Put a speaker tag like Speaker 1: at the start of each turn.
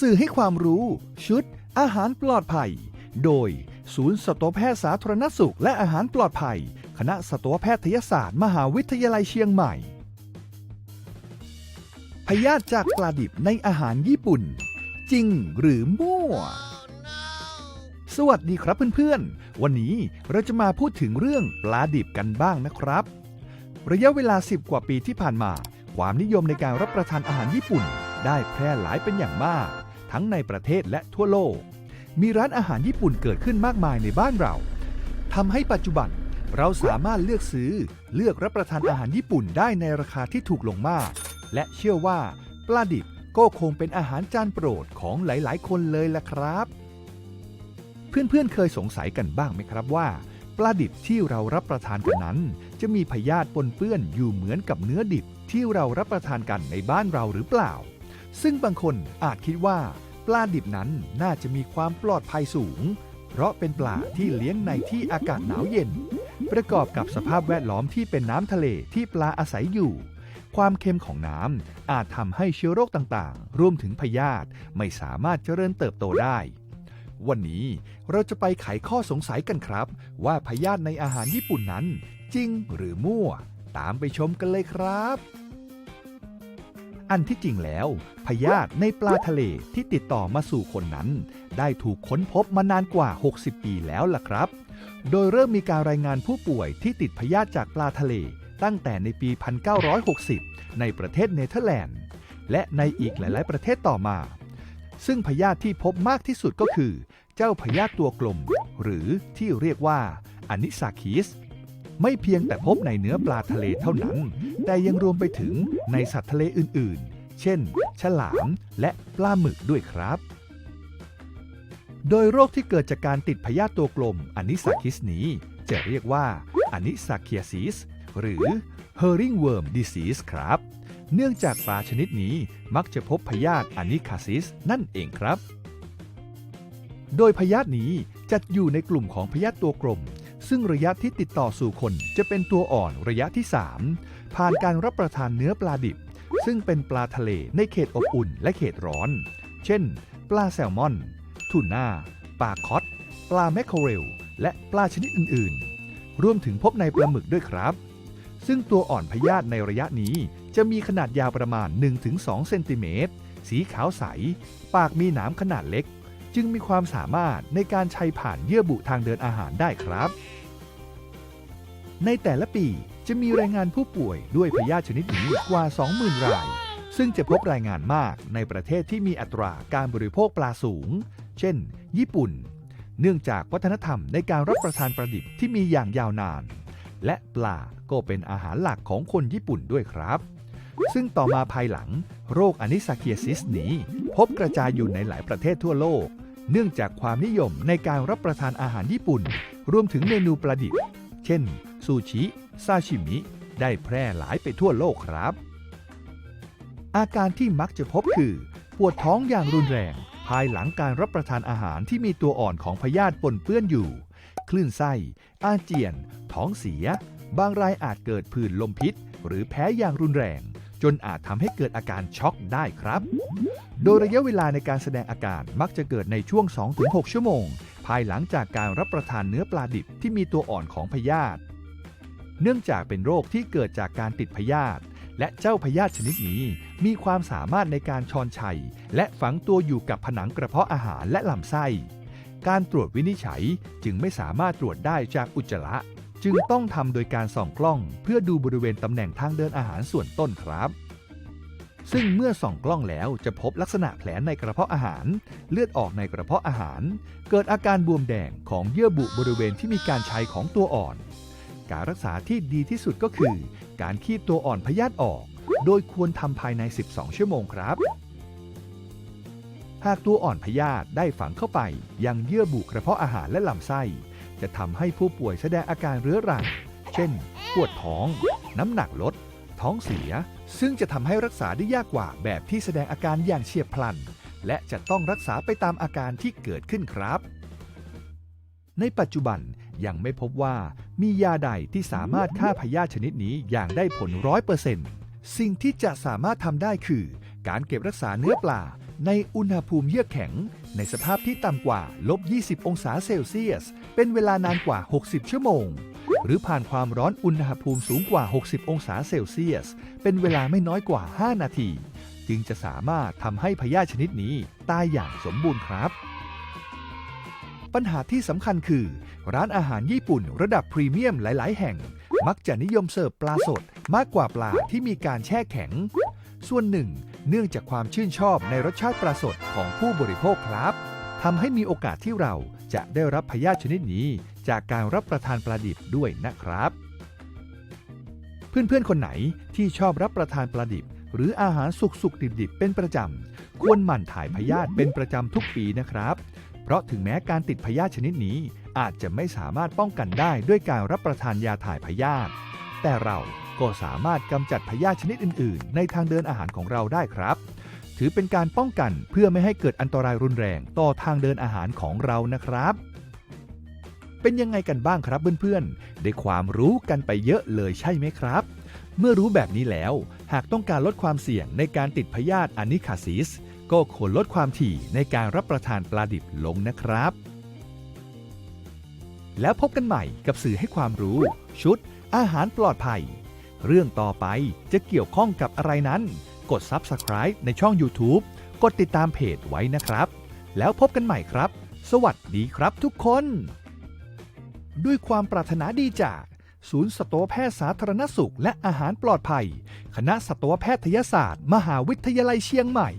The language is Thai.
Speaker 1: สื่อให้ความรู้ ชุด อาหารปลอดภัย โดย ศูนย์สัตวแพทย์สาธารณสุขและอาหารปลอดภัย คณะสัตวแพทยศาสตร์ มหาวิทยาลัยเชียงใหม่ พยาธิจากปลาดิบในอาหารญี่ปุ่น จริงหรือมั่ว สวัสดีครับเพื่อนๆ วันนี้เราจะมาพูดถึงเรื่องปลาดิบกันบ้างนะครับ ระยะเวลา 10 กว่าปีที่ผ่านมา ความนิยมในการรับประทานอาหารญี่ปุ่นได้แพร่หลายเป็นอย่างมาก ทั้งในประเทศและทั่วโลก มีร้านอาหารญี่ปุ่นเกิดขึ้นมากมายในบ้านเราทำให้ปัจจุบันเราสามารถเลือกซื้อเลือกรับประทานอาหารญี่ปุ่นได้ในราคาที่ถูกลงมาก และเชื่อว่า ปลาดิบก็คงเป็นอาหารจานโปรดของหลาย ๆ คนเลยล่ะครับ เพื่อนๆเคยสงสัยกันบ้างไหมครับว่า ปลาดิบที่เรารับประทานกันนั้น จะมีพยาธิปนเปื้อนอยู่เหมือนกับเนื้อดิบที่เรารับประทานกันในบ้านเราหรือเปล่า ซึ่งบางคนอาจคิดว่า ปลาดิบนั้นน่าจะมีความปลอดภัยสูง เพราะเป็นปลาที่เลี้ยงในที่อากาศหนาวเย็น ประกอบกับสภาพแวดล้อมที่เป็นน้ำทะเลที่ปลาอาศัยอยู่ ความเค็มของน้ำอาจทำให้เชื้อโรคต่างๆ รวมถึงพยาธิไม่สามารถเจริญเติบโตได้วันนี้เราจะไปไขข้อสงสัยกันครับ ว่าพยาธิในอาหารญี่ปุ่นนั้น จริงหรือมั่ว ตามไปชมกันเลยครับ อันที่จริงแล้วพยาธิในปลาทะเลที่ติดต่อมาสู่คนนั้น ได้ถูกค้นพบมานานกว่า 60 ปีแล้วล่ะครับ โดยเริ่มมีการรายงานผู้ป่วยที่ติดพยาธิจากปลาทะเล ตั้งแต่ในปี 1960 ในประเทศเนเธอร์แลนด์ และในอีกหลาย ๆ ประเทศต่อมา ซึ่งพยาธิที่พบมากที่สุดก็คือ เจ้าพยาธิตัวกลม หรือที่เรียกว่าอนิซาคิส ไม่เพียงแต่พบในเนื้อปลาทะเลเท่านั้น แต่ยังรวมไปถึงในสัตว์ทะเลอื่นๆ เช่น ฉลามและปลาหมึกด้วยครับ โดยโรคที่เกิดจากการติดพยาธิตัวกลมอนิซาคิสนี้ จะเรียกว่าอนิซาเคียซิสหรือ Herringworm Disease ครับ เนื่องจากปลาชนิดนี้มักจะพบพยาธิอนิคาซิสนั่นเองครับ โดยพยาธินี้จัดอยู่ในกลุ่มของพยาธิตัวกลม ซึ่งระยะที่ติดต่อสู่คนจะเป็นตัวอ่อนระยะที่ 3 ผ่านการรับประทานเนื้อปลาดิบ ซึ่งเป็นปลาทะเลในเขตอบอุ่นและเขตร้อน เช่น ปลาแซลมอน ทูน่า ปลาคอต ปลาแมคเคอเรล และปลาชนิดอื่น ๆ รวมถึงพบในปลาหมึกด้วยครับ ซึ่งตัวอ่อนพยาธิในระยะนี้จะมีขนาดยาวประมาณ 1-2 เซนติเมตร สีขาวใส ปากมีหนามขนาดเล็กจึงมีความสามารถในการชัยผ่านเยื่อบุทางเดินอาหารได้ครับ ในแต่ละปีจะมีรายงานผู้ป่วยด้วยพยาธิชนิดนี้กว่า 20,000 ราย ซึ่งจะพบรายงานมากในประเทศที่มีอัตราการบริโภคปลาสูง เช่น ญี่ปุ่น เนื่องจากวัฒนธรรมในการรับประทานปลาดิบที่มีอย่างยาวนาน และปลาก็เป็นอาหารหลักของคนญี่ปุ่นด้วยครับ ซึ่งต่อมาภายหลัง โรคอนิซาเคียซิสนี้ พบกระจายอยู่ในหลายประเทศทั่วโลก เนื่องจากความนิยมในการรับประทานอาหารญี่ปุ่น รวมถึงเมนูปลาดิบ เช่น ซูชิ ซาชิมิ ได้แพร่หลายไปทั่วโลกครับ อาการที่มักจะพบคือ ปวดท้องอย่างรุนแรง ภายหลังการรับประทานอาหารที่มีตัวอ่อนของพยาธิปนเปื้อนอยู่ คลื่นไส้ อาเจียน ท้องเสีย บางรายอาจเกิดผื่นลมพิษ หรือแพ้อย่างรุนแรง จนอาจทำให้เกิดอาการช็อกได้ครับ โดยระยะเวลาในการแสดงอาการมักจะเกิดในช่วง 2-6 ชั่วโมงภายหลังจากการรับประทานเนื้อปลาดิบที่มีตัวอ่อนของพยาธิ เนื่องจากเป็นโรคที่เกิดจากการติดพยาธิและเจ้าพยาธิชนิดนี้ มีความสามารถในการชอนชัย และฝังตัวอยู่กับผนังกระเพาะอาหารและลำไส้ การตรวจวินิจฉัยจึงไม่สามารถตรวจได้จากอุจจาระ จึงต้องทำโดยการส่องกล้อง เพื่อดูบริเวณตำแหน่งทางเดินอาหารส่วนต้นครับ ซึ่งเมื่อส่องกล้องแล้วจะพบลักษณะแผลในกระเพาะอาหาร เลือดออกในกระเพาะอาหาร เกิดอาการบวมแดงของเยื่อบุบริเวณที่มีการชัยของตัวอ่อน การรักษาที่ดีที่สุดก็คือ การคีบตัวอ่อนพยาธิออก โดยควรทำภายใน 12 ชั่วโมงครับ หากตัวอ่อนพยาธิได้ฝังเข้าไป ยังเยื่อบุกระเพาะอาหารและลำไส้ จะทำให้ผู้ป่วยแสดงอาการเรื้อรัง เช่น ปวดท้อง น้ำหนักลด ท้องเสีย ซึ่งจะทำให้รักษาได้ยากกว่าแบบที่แสดงอาการอย่างเฉียบพลัน และจะต้องรักษาไปตามอาการที่เกิดขึ้นครับในปัจจุบัน ยังไม่พบว่ามียาใดที่สามารถฆ่าพยาธิชนิดนี้อย่างได้ผลร้อยเปอร์เซ็นต์สิ่งที่จะสามารถทำได้คือ การเก็บรักษาเนื้อปลาในอุณหภูมิเยือกแข็ง ในสภาพที่ต่ำกว่าลบ 20 องศาเซลเซียส เป็นเวลานานกว่า 60 ชั่วโมง หรือผ่านความร้อนอุณหภูมิสูงกว่า 60 องศาเซลเซียส เป็นเวลาไม่น้อยกว่า 5 นาที จึงจะสามารถทำให้พยาธิชนิดนี้ตายอย่างสมบูรณ์ครับ ปัญหาที่สำคัญคือ ร้านอาหารญี่ปุ่นระดับพรีเมียมหลาย ๆ แห่ง มักจะนิยมเสิร์ฟปลาสดมากกว่าปลาที่มีการแช่แข็ง ส่วนหนึ่ง เนื่องจากความชื่นชอบในรสชาติปลาสดของผู้บริโภคครับทำให้มีโอกาสที่เราจะได้รับพยาธิชนิดนี้ จากการรับประทานปลาดิบด้วยนะครับ เพื่อนๆ คนไหนที่ชอบรับประทานปลาดิบ หรืออาหารสุกๆดิบๆเป็นประจำควรหมั่นถ่ายพยาธิเป็นประจำทุกปีนะครับ เพราะถึงแม้การติดพยาธิชนิดนี้ อาจจะไม่สามารถป้องกันได้ด้วยการรับประทานยาถ่ายพยาธิแต่เราก็สามารถกำจัดพยาธิชนิดอื่น ๆ ในทางเดินอาหารของเราได้ครับ ถือเป็นการป้องกันเพื่อไม่ให้เกิดอันตรายรุนแรงต่อทางเดินอาหารของเรานะครับ เป็นยังไงกันบ้างครับเพื่อนๆ ได้ความรู้กันไปเยอะเลยใช่ไหมครับ เมื่อรู้แบบนี้แล้ว หากต้องการลดความเสี่ยงในการติดพยาธิอานิคาซิส ก็ควรลดความถี่ในการรับประทานปลาดิบลงนะครับ แล้วพบกันใหม่กับสื่อให้ความรู้ ชุด อาหารปลอดภัย เรื่องต่อไปจะเกี่ยวข้องกับอะไรนั้น กด Subscribe ในช่อง YouTube กดติดตามเพจไว้นะครับ แล้วพบกันใหม่ครับ สวัสดีครับทุกคน ด้วยความปรารถนาดีจากศูนย์สัตวแพทย์สาธารณสุข และอาหารปลอดภัย คณะสัตวแพทยศาสตร์ มหาวิทยาลัยเชียงใหม่